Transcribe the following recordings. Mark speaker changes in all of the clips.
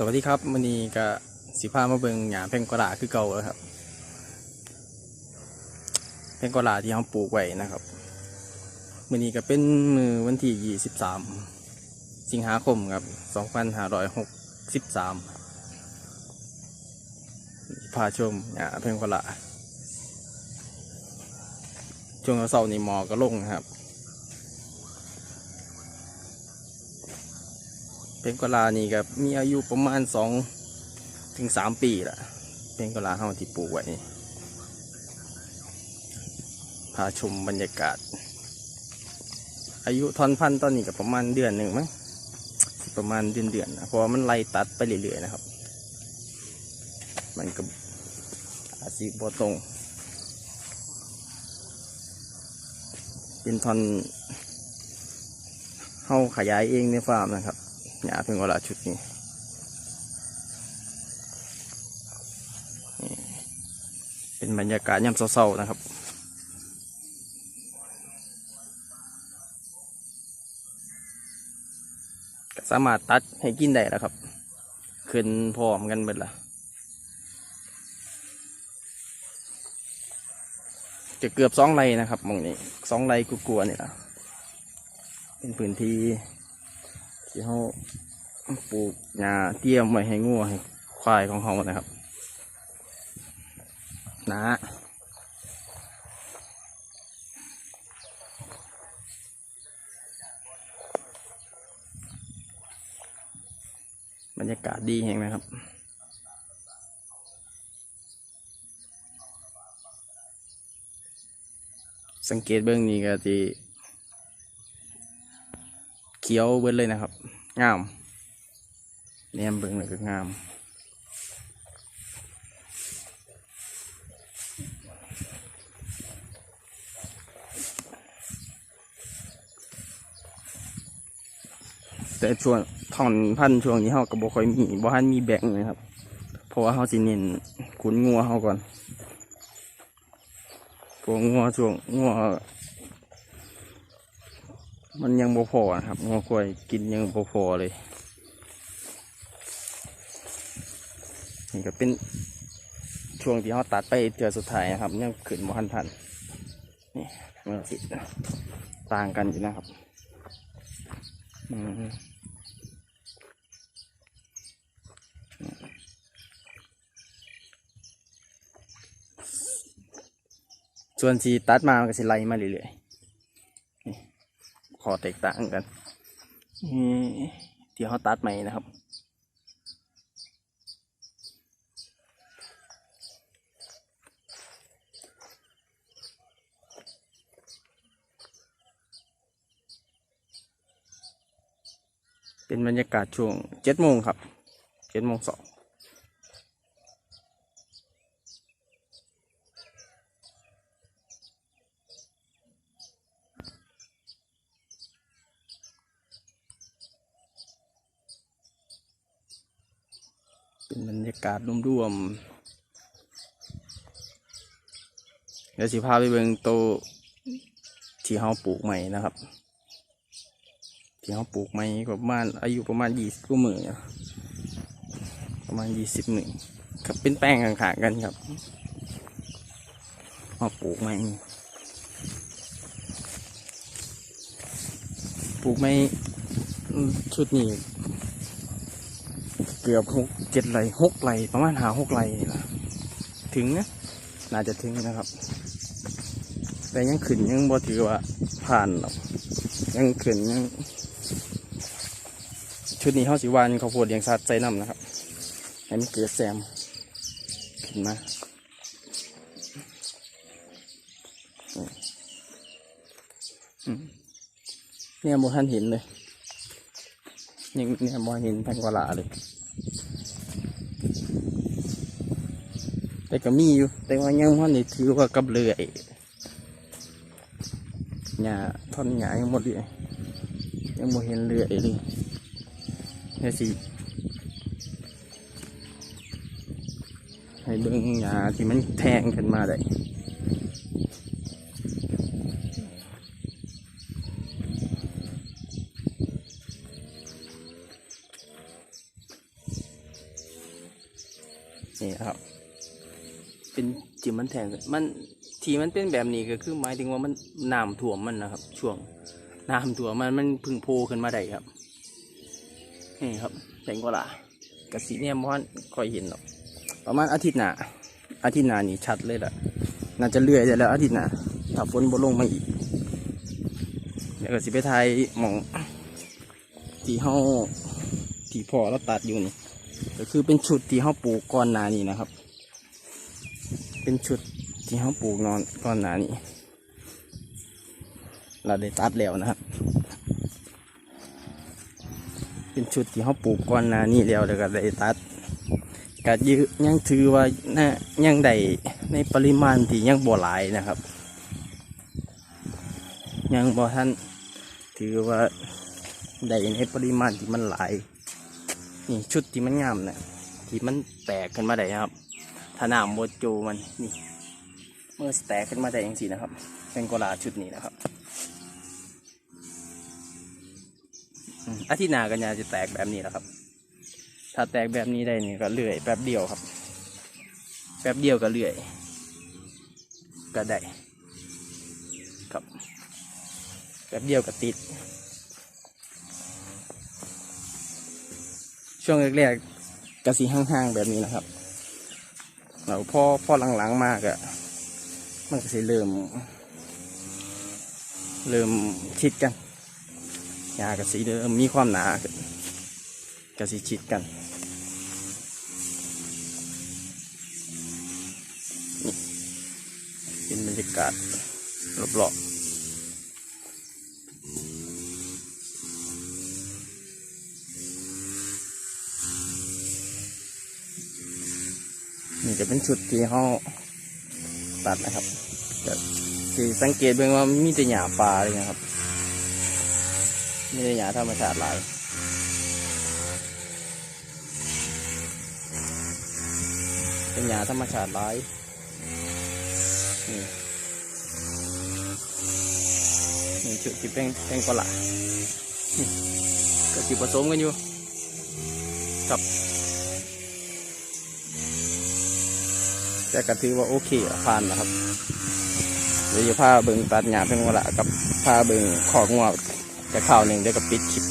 Speaker 1: สวัสดีครับวันนี้ก็สิพามาเบิงหญ้าแพงกวาลาคือเก่าแล้วครับแพงกวาลาที่เราปลูกไว้นะครับวันนี้ก็เป็นมือวันที่ 23 สิงหาคมครับ 2563พาชมหญ้าแพงกวาลาช่วงเสาร์นี้หมอก็ลงนะครับ เพล งกวลานี่ก็มีอายุประมาณสองถึงสามปีละเพงกวลาเฮาที่ปลูกไว้พาชมบรรยากาศ อายุทอนพันตอนนี้ก็ประมาณเดือนหนึ่งมั้งประมาณเดือนเดือนนะเพราะมันไล่ตัดไปเรื่อยๆนะครับ มันก็อาจสิบ่ตรง เป็นทอนเฮาขยายเองในฟาร์มนะครับ หญ้าเพิ่งเวลาชุดนี้เป็นบรรยากาศยามเศร้าๆนะครับก็สามารถตัดให้กินได้แล้วครับ ขึ้นพร้อมกันหมดละจะเกือบสองไรนะครับมองนี้สองไรกลัวๆนี่ละเป็นพื้นที่ ที่เขาปลูกหญ้าเตรียมไว้ให้งัวให้ควายของเขานะครับนะบรรยากาศดีแห่งนะครับสังเกตเบื้องนี้ก็ทีเขียวเบิดเลยนะครับ งามแนมเบิ่งเลยก็งามแต่ช่วงถอนพันช่วงนี้เขาก็บ่ค่อยมีบ่ทันมีแบ่งเลยครับ เพราะว่าเขาสิเน้นขุนงัวเขาก่อนพวกงัวช่วงงัว มันยังบ่พอนะครับงัวควายกินยังบ่พอเลยนี่ก็เป็นช่วงที่เขาตัดไปเทือสุดท้ายนะครับยังขึ้นบ่ทันทันนี่เมื่อสิต่างกันอยู่นะครับอืมส่วนที่ตัดมามันก็สิไล่มาเรื่อย อแตกต่างกันนี่ที่เขาตัดใหม่นะครับเป็นบรรยากาศช่วงเจ็ดโมงครับเจ็ดโมงสอง บรรยากาศรวมๆเดี๋ยวสิพาไปเบิ่งโตที่เขาปลูกใหม่นะครับ ที่เขาปลูกไม้ประมาณอายุประมาณยี่สิบกว่าหมื่นประมาณยี่สิบหนึ่งครับเป็นแป้งขางๆกันครับมาปลูกไม้ปลูกไม้อืมชุดนี้ กือบหกเจ็ดไรหกไรประมาณหาหกไรนี่ละถึงนะน่าจะถึงนะครับ แต่ยังขึ้นยังบ่ถือว่าผ่านหรอกยังขึ้นยังชุดนี้เขาสิวานข้าวโพดเลี้ยงสัตว์ใส่น้ำนะครับให้มันเกิดแซมขึ้นมาเนี่ยโมท่านเห็นเลยยังเนี่ยโมเห็นแพงกวาลาเลย แต่ ก็มีอยู่ แต่ว่ายังว่านี่ถือว่ากับเลื่อยหญ้าท่อนหญ้ายังหมดเลยยังโมเห็นเลื่อยเลยเนี่ยสิให้เบิ่งหญ้าที่มันแทงขึ้นมาได้นี่ครับ เป็นจิมมันแทงมันทีมันเป็นแบบนี้ก็คือหมายถึงว่ามันน้ำท่วมมันนะครับ ช่วงน้ำท่วมมันมันพึ่งโผล่ขึ้นมาได้ครับนี่ครับแตงกวาลากระสีเนี่ยมอนคอยเห็นหรอกประมาณอาทิตย์หน้าอาทิตย์หน้านี่ชัดเลยแหละน่าจะเลื่อยได้แล้วอาทิตย์หน้าถ้าฝนบ่ลงมาอีกเดี๋ยวก็สิไปไทยมองที่เฮาที่พ่อเราตัดอยู่นี่ก็คือเป็นชุดที่เฮาปลูกก่อนหน้านี้นะครับ เป็นชุดที่เฮาปลูกนอนก่อนหน้านี้ เราได้ตัดแล้วนะครับเป็นชุดที่เขาปลูกก่อนหน้านี้แล้วแล้วก็ได้ตัดก็ยือยังถือว่าน่ายังได้ในปริมาณที่ยังบ่หลายนะครับ ยังบ่ท่านถือว่าได้ในปริมาณที่มันหลายนี่ชุดที่มันงามนะที่มันแตกขึ้นมาได้ครับ ถ้าน้ำโมโจมันนี่เมื่อแตกขึ้นมาได้อย่างสีนะครับ เป็นกลาชุดนี้นะครับอาทิตย์หน้ากันยาจะแตกแบบนี้แหละครับ ถ้าแตกแบบนี้ได้นี่ก็เลื่อยแป๊บเดียวครับ แป๊บเดียวก็เลื่อย ก็ได้ ครับ แป๊บเดียวก็ติด ช่วงแรกๆกระสีห้างๆแบบนี้นะครับ แล้วพอพอหลังๆมากอะมันก็สิเริ่ม เริ่มชิดกันยากับสีเดิมมีความหนากับสีชิดกันนี่เป็นบรรยากาศรอบๆ นี่จะเป็นชุดที่เขาตัดนะครับแต่ที่สังเกตเบื้องว่ามีแต่หญ้าป่าเลยนะครับม่ได้หยาธรรมชาติหลายเป็นหยาธรรมชาติหลายนี่นี่ชุดที่เป็นเป็นกว่าหละก็สิผสมกันอยู่ครับ แต่ก็ถือว่าโอเคผ่านนะครับเดี๋ยวจะพาเบิ่งตัดหญ้าเพิ่งวละกับพาเบิ่งขอกงวจะข่าวหนึ่งเดี๋ยวก็ปิดคลิป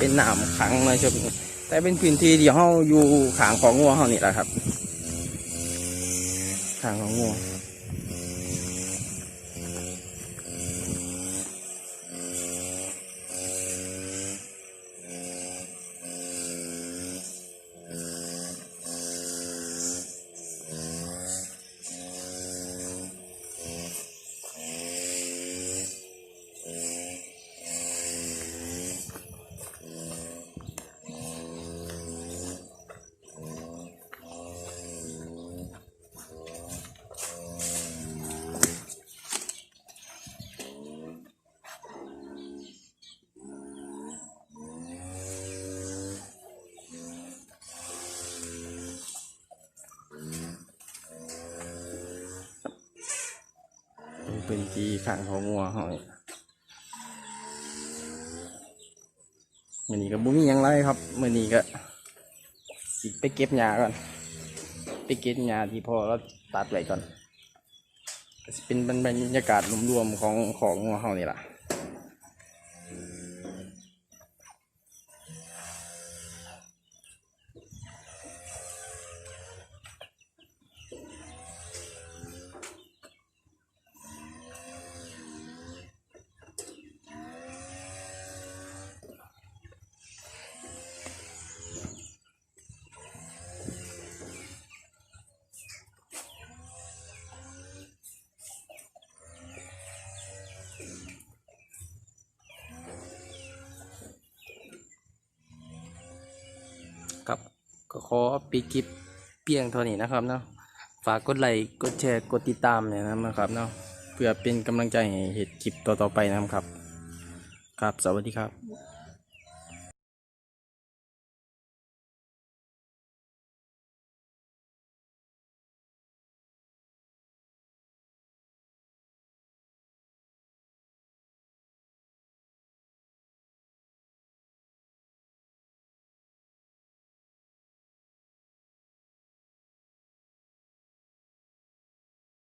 Speaker 1: เป็นหนามขังนะช่วงแต่เป็นพื้นที่ที่เขาอยู่ขางของงัวเขานี่แหละครับขางของงัว เป็นพื้นที่ขางของงัวเขานี่มื่อนี้ก็บุ้มียังไรครับมื่อนี้ก็สิไปเก็บหญ้าก่อนไปเก็บหญ้าที่พอเราตัดไว้ก่อนก็เป็นบรรยากาศรวมๆของของงัวเขานี่แหละ ก็ขอปีคลิปเพียงเท่านี้นะครับเนาะฝากกดไลค์กดแชร์กดติดตามเนี่ยนะครับเนาะเพื่อเป็นกำลังใจให้เหตุคลิปต่อๆไปนะครับครับ สวัสดีครับ